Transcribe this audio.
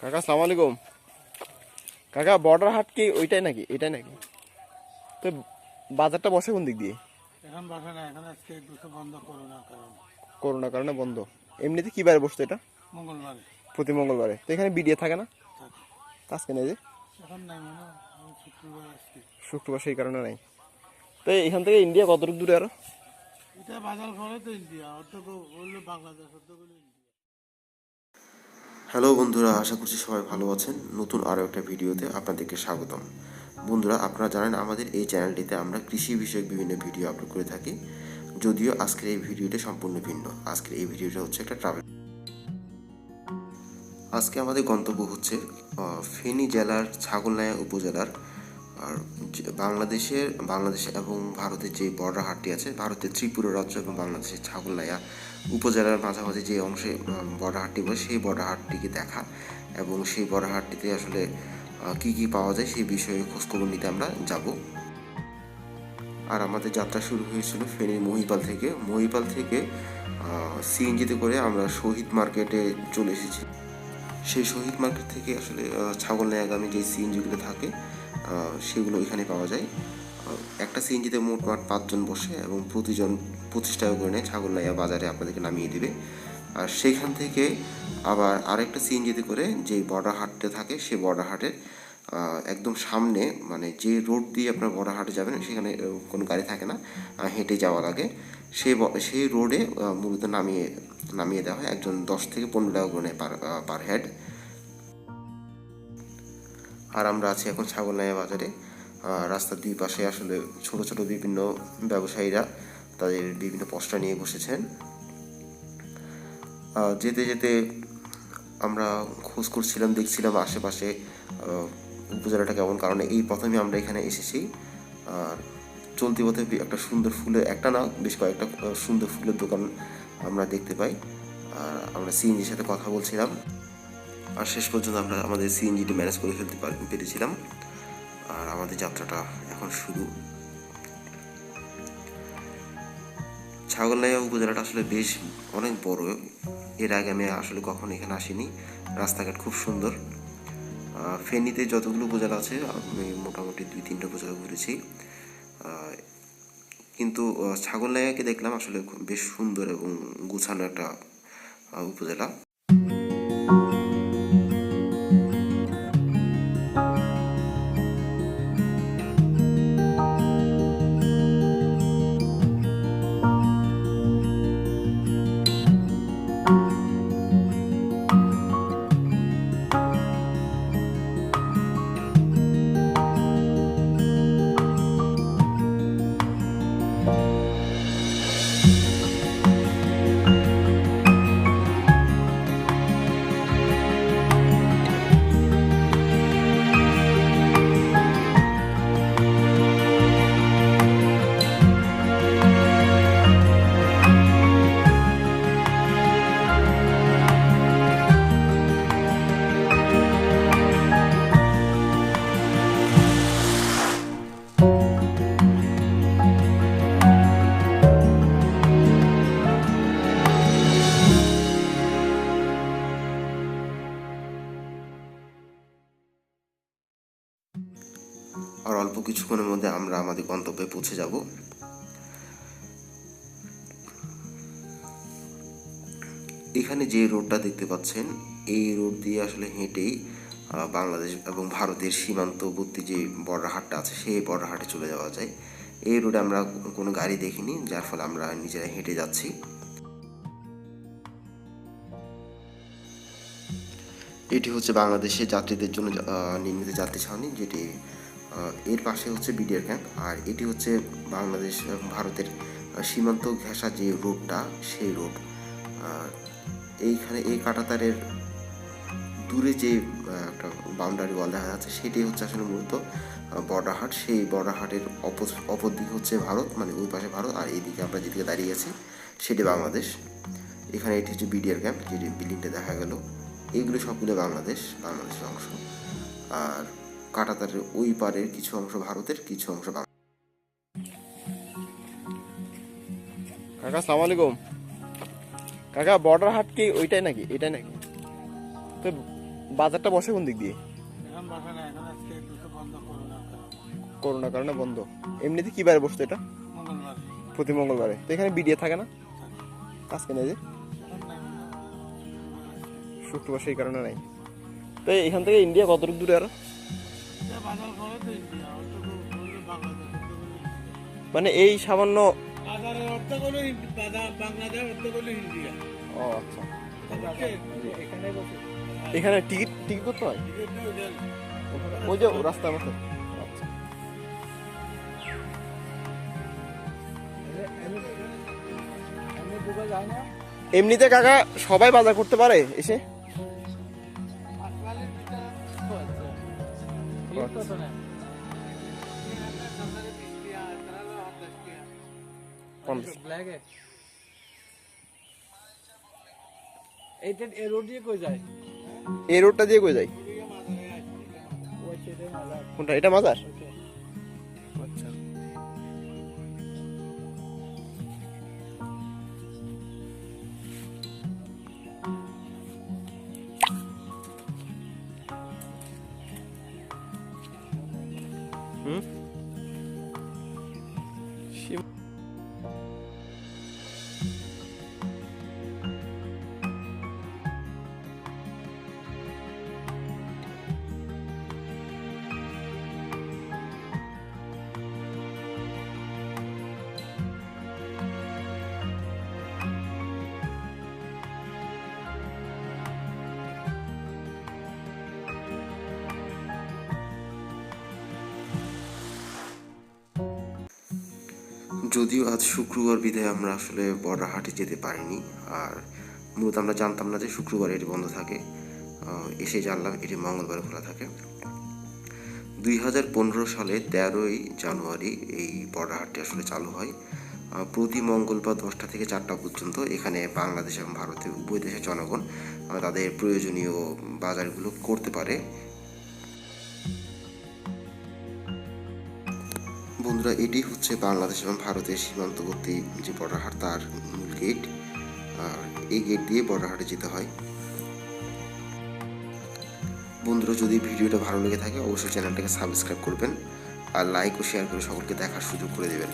কাকা সালাম আলাইকুম। কাকা বর্ডার হাট কি ওইটাই নাকি? এটাই নাকি? তো বাজারটা বসে কোন দিক দিয়ে? এখন বাসা না এখন আজকে বন্ধ করোনা কারণ। করোনার কারণে বন্ধ। এমনিতে কি বারে বসতো এটা? মঙ্গলবারে। প্রতি মঙ্গলবারে। তো এখানে বিডিএ থাকে না? আজকে নেই যে? এখন নাই মনে হয়, শুক্রবার সেই কারণে নাই। তো এখান থেকে ইন্ডিয়া কতটুকু দূরে আরও? এটা বাজার করে তো ইন্ডিয়া অর্ধ বাংলাদেশ অর্ধ বলল ইন্ডিয়া। হ্যালো বন্ধুরা, আশা করছি সবাই ভালো আছেন। নতুন আরও একটা ভিডিওতে আপনাদেরকে স্বাগতম। বন্ধুরা, আপনারা জানেন আমাদের এই চ্যানেলটিতে আমরা কৃষি বিষয়ক বিভিন্ন ভিডিও আপলোড করে থাকি। যদিও আজকের এই ভিডিওটা সম্পূর্ণ ভিন্ন। আজকের এই ভিডিওটা হচ্ছে একটা ট্রাভেল আজকে আমাদের গন্তব্য হচ্ছে ফেনী জেলার ছাগলনায়া উপজেলার আর বাংলাদেশের বাংলাদেশ এবং ভারতের যে বর্ডার হাটটি আছে ভারতের ত্রিপুরা রাজ্য এবং বাংলাদেশের ছাগলনাইয়া উপজেলার মাঝামাঝি যে অংশে বর্ডার হাটটি বলে সেই বর্ডার হাটটিকে দেখা। এবং সেই বর্ডার হাটটিতে আসলে কি কি পাওয়া যায় সেই বিষয়ে খোঁজখবর নিতে আমরা যাব। আর আমাদের যাত্রা শুরু হয়েছিল ফেনীর মহিপাল থেকে। মহিপাল থেকে সিএনজিতে করে আমরা শহীদ মার্কেটে চলে এসেছি। সেই শহীদ মার্কেট থেকে আসলে আহ, ছাগলনাইয়াগামী যে সিএনজিগুলো থাকে সেগুলো এখানে পাওয়া যায়। একটা সিএনজিতে মোট মাঠ পাঁচজন বসে এবং প্রতিজন পঁচিশ টাকা করে নেয় ছাগলনাইয়া বাজারে আপনাদেরকে নামিয়ে দিবে। আর সেইখান থেকে আবার আরেকটা সিএনজিতে করে যে বর্ডার হাটটা থাকে সেই বর্ডার হাটের একদম সামনে মানে যে রোড দিয়ে আপনার বর্ডার হাটে যাবেন, সেখানে কোনো গাড়ি থাকে না হেঁটে যাওয়া লাগে। সেই সেই রোডে মূলত নামিয়ে নামিয়ে দেওয়া হয়। একজন দশ থেকে পনেরো টাকা করে পার পার হেড আর আমরা আছি এখন ছাগলনাইয়া বাজারে। রাস্তার দুই পাশে আসলে ছোট ছোট বিভিন্ন ব্যবসায়ীরা তাদের বিভিন্ন পোস্টার নিয়ে বসেছেন। যেতে যেতে আমরা খোঁজ করছিলাম, দেখছিলাম আশেপাশে উপজেলাটা কেমন, কারণে এই প্রথমে আমরা এখানে এসেছি। আর চলতি পথে একটা সুন্দর ফুলের, একটা না, বেশ কয়েকটা সুন্দর ফুলের দোকান আমরা দেখতে পাই। আর আমরা সিএনজির সাথে কথা বলছিলাম। আর শেষ পর্যন্ত আমরা আমাদের সিএনজিটি ম্যানেজ করে ফেলতে পার- পেরেছিলাম। আর আমাদের যাত্রাটা এখন শুরু। ছাগলনাইয়া উপজেলাটা আসলে বেশ অনেক বড়। এর আগে আমি আসলে কখনো এখানে আসিনি। রাস্তাঘাট খুব সুন্দর। ফেনীতে যতগুলো উপজেলা আছে, আমি মোটামুটি দুই, তিনটা উপজেলা ঘুরেছি। কিন্তু ছাগলনাইয়াকে দেখলাম আসলে বেশ সুন্দর এবং গুছানো একটা উপজেলা। কিছুক্ষণের মধ্যে আমরা আমাদের গন্তব্যে পৌঁছে যাব। এখানে যে রোডটা দেখতে পাচ্ছেন, এই রোড দিয়ে আসলে হেঁটেই বাংলাদেশ এবং ভারতের সীমান্তবর্তী যে বর্ডার হাটটা আছে, সেই বর্ডার হাটে চলে যাওয়া যায়। এই রোডে আমরা কোনো গাড়ি দেখিনি, যার ফলে আমরা নিজেরা হেঁটে যাচ্ছি। এটি হচ্ছে বাংলাদেশের যাত্রীদের জন্য নির্মিত যাত্রী ছাউনি, যেটি এর পাশে হচ্ছে বিডিআর ক্যাম্প আর এটি হচ্ছে বাংলাদেশ ভারতের সীমান্ত ঘেঁষা যে রোডটা, সেই রোড। এইখানে এই কাটাতারের দূরে যে একটা বাউন্ডারি ওয়াল দেখা যাচ্ছে, সেটি হচ্ছে আসলে মূলত বর্ডার হাট সেই বর্ডারহাটের অপর অপর দিকে হচ্ছে ভারত মানে ওই পাশে ভারত, আর এইদিকে আমরা যেদিকে দাঁড়িয়ে আছি, সেটি বাংলাদেশ। এখানে এটি হচ্ছে বিডিআর ক্যাম্প যেটি বিল্ডিংটা দেখা গেল। এইগুলো সবগুলো বাংলাদেশ, বাংলাদেশের অংশ। আর কাটাতারের ওই পারের কিছু অংশ ভারতের, কিছু অংশ কাকা সালাম আলাইকুম কাকা বর্ডার হাট কি ওইটাই নাকি? এটাই নাকি? তো বাজারটা বসে কোন দিক দিয়ে? করোনার কারণে বন্ধ। এমনিতে কি বারে বসতো এটা? প্রতি মঙ্গলবারে। তো এখানে বিডিএ থাকে না? আজকে নেই যে। শুক্রবার সেই কারণে নাই। তো এখান থেকে ইন্ডিয়া কতটুকু দূরে আরও? মানে এই সামান্য ও আচ্ছা। এখানে টিকিট টিকিট করতে হয়? ওই যে রাস্তার মতো আচ্ছা। এমনিতে কাকা সবাই বাজার করতে পারে এসে? পঞ্চাশ। এইটা এ। রোড দিয়ে কই যায়? এই রোডটা দিয়ে কই মালা কোনটা? এটা মাজার? যদিও আজ শুক্রবার বিধায় আমরা আসলে বর্ডার হাটে যেতে পারিনি। আর মূলত আমরা জানতাম না যে শুক্রবার এটি বন্ধ থাকে। এসে জানলাম এটি মঙ্গলবার খোলা থাকে। দুই হাজার পনেরো সালে তেরোই জানুয়ারি এই বর্ডার হাটটি আসলে চালু হয়। প্রতি মঙ্গলবার দশটা থেকে চারটা পর্যন্ত এখানে বাংলাদেশ এবং ভারতের উভয় দেশের জনগণ তাদের প্রয়োজনীয় বাজারগুলো করতে পারে। বন্ধুরা, এটি হচ্ছে বাংলাদেশ এবং ভারতের সীমান্তবর্তী যে বর্ডারহাট তার মূল গেট আর এই গেট দিয়ে বর্ডারহাটে যেতে হয়। বন্ধুরা, যদি ভিডিওটা ভালো লেগে থাকে, অবশ্যই চ্যানেলটাকে সাবস্ক্রাইব করবেন আর লাইক ও শেয়ার করে সকলকে দেখার সুযোগ করে দেবেন।